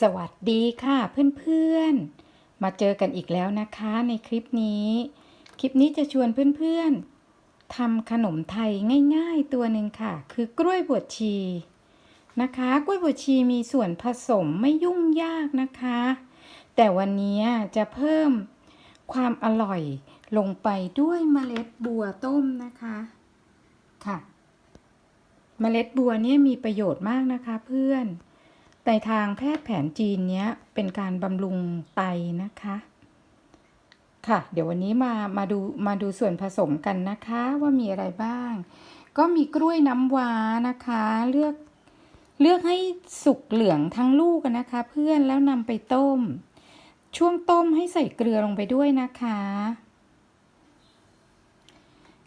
สวัสดีค่ะเพื่อนๆ มาเจอกันอีกแล้วนะคะในคลิปนี้ คลิปนี้จะชวนเพื่อนๆทำขนมไทยง่ายๆตัวหนึ่งค่ะ คือกล้วยบวชชีนะคะ กล้วยบวชชีมีส่วนผสมไม่ยุ่งยากนะคะ แต่วันนี้จะเพิ่มความอร่อยลงไปด้วยเมล็ดบัวต้มนะคะค่ะ เมล็ดบัวเนี่ยมีประโยชน์มากนะคะเพื่อน ในทางแพทย์แผนจีนเนี้ยเป็นการบำรุงไตนะคะ ค่ะ เดี๋ยววันนี้มามาดูมาดูส่วนผสมกันนะคะว่ามีอะไรบ้าง ก็มีกล้วยน้ำว้านะคะ เลือกเลือกให้สุกเหลืองทั้งลูกนะคะ เพื่อนแล้วนำไปต้ม ช่วงต้มให้ใส่เกลือลงไปด้วยนะคะ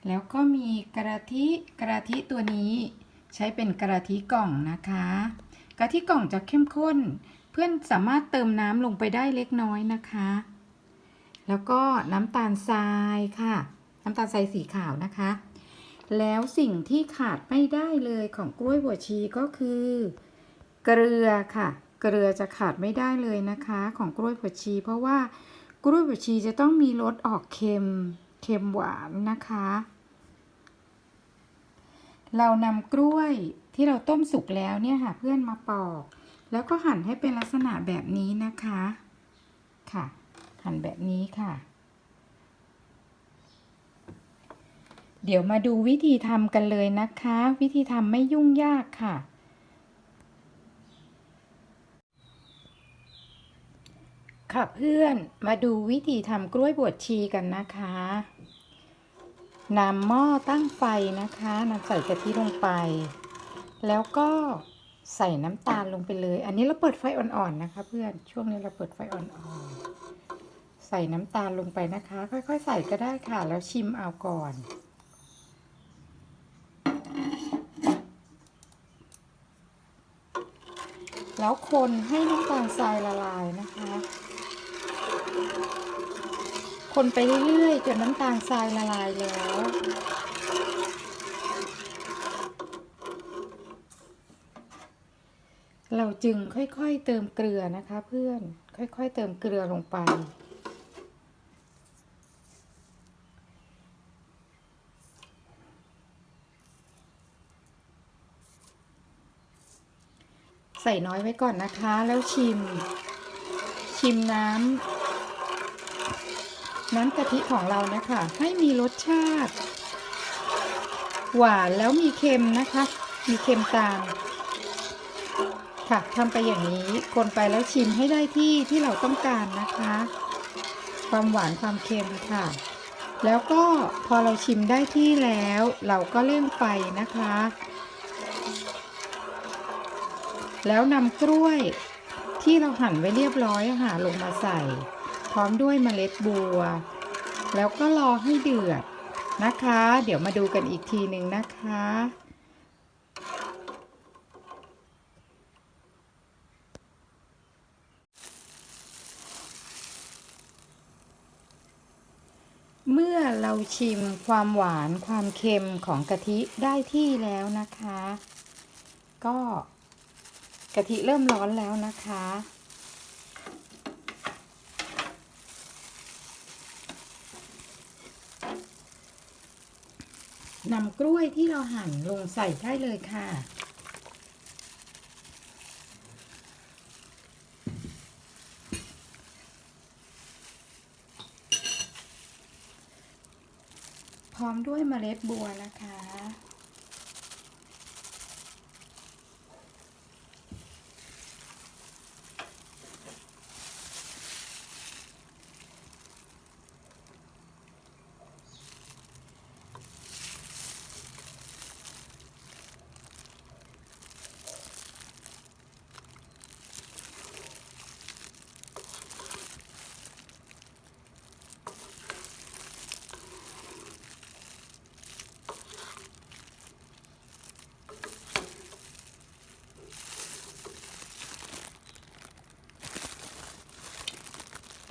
แล้วก็มีกระทิกระทิตัวนี้ใช้เป็นกระทิกล่องนะคะ กะทิกล่องจะเข้มข้น เพื่อนสามารถเติมน้ำลงไปได้เล็กน้อยนะคะ แล้วก็น้ำตาลทรายค่ะ น้ำตาลทรายสีขาวนะคะ แล้วสิ่งที่ขาดไม่ได้เลยของกล้วยบวชีก็คือ เกลือค่ะ เกลือจะขาดไม่ได้เลยนะคะ ของกล้วยบวชี เพราะว่ากล้วยบวชีจะต้องมีรสออกเค็มเค็มหวานนะคะ เรานำกล้วยที่เราต้มสุกแล้วเนี่ยค่ะเพื่อนมาปอก แล้วก็หั่นให้เป็นลักษณะแบบนี้นะคะค่ะ หั่นแบบนี้ค่ะ เดี๋ยวมาดูวิธีทำกันเลยนะคะ วิธีทำไม่ยุ่งยากค่ะ ค่ะเพื่อนมาดูวิธีทำกล้วยบวชชีกันนะคะ นำหม้อตั้งไฟนะคะนำใส่กะทิลงไป แล้วก็ใส่น้ำตาลลงไปเลย อันนี้เราเปิดไฟอ่อนๆนะคะ เพื่อนช่วงนี้เราเปิดไฟอ่อนๆ ใส่น้ำตาลลงไปนะคะ ค่อยๆ ใส่ก็ได้ค่ะ แล้วชิมเอาก่อน แล้วคนให้น้ำตาลทรายละลายนะคะ คนไปเรื่อยๆจนน้ำตาลทรายละลายแล้ว เราจึงค่อยๆเติมเกลือนะคะเพื่อน ค่อยๆเติมเกลือลงไป ใส่น้อยไว้ก่อนนะคะ แล้วชิม ชิมน้ำ น้ำกะทิของเรานะคะ ให้มีรสชาติ หวานแล้วมีเค็มนะคะ มีเค็มตาม ค่ะทำไปอย่างนี้คนไปแล้วชิมให้ได้ที่ที่เราต้องการนะคะ ความหวานความเค็มค่ะ แล้วก็พอเราชิมได้ที่แล้ว เราก็เร่งไฟนะคะ แล้วนำกล้วยที่เราหั่นไว้เรียบร้อยค่ะลงมาใส่ พร้อมด้วยเมล็ดบัว แล้วก็รอให้เดือดนะคะ เดี๋ยวมาดูกันอีกทีหนึ่งนะคะ เมื่อเราชิมความหวานความเค็มของกะทิได้ที่แล้วนะคะ ก็กะทิเริ่มร้อนแล้วนะคะ นำกล้วยที่เราหั่นลงใส่ได้เลยค่ะ พร้อมด้วยเมล็ดบัวนะคะ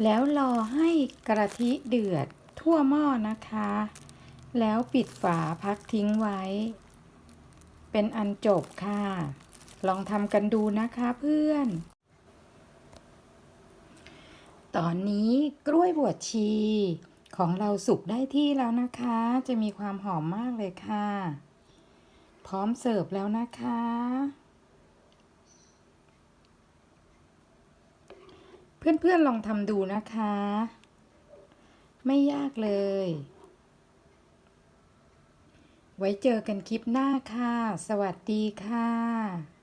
แล้วรอให้กระทิเดือดทั่วหม้อนะคะ แล้วปิดฝาพักทิ้งไว้ เป็นอันจบค่ะ ลองทำกันดูนะคะเพื่อน ตอนนี้กล้วยบวชชีของเราสุกได้ที่แล้วนะคะ จะมีความหอมมากเลยค่ะ พร้อมเสิร์ฟแล้วนะคะ เพื่อนๆลองทำดูนะคะ ไม่ยากเลย ไว้เจอกันคลิปหน้าค่ะ สวัสดีค่ะ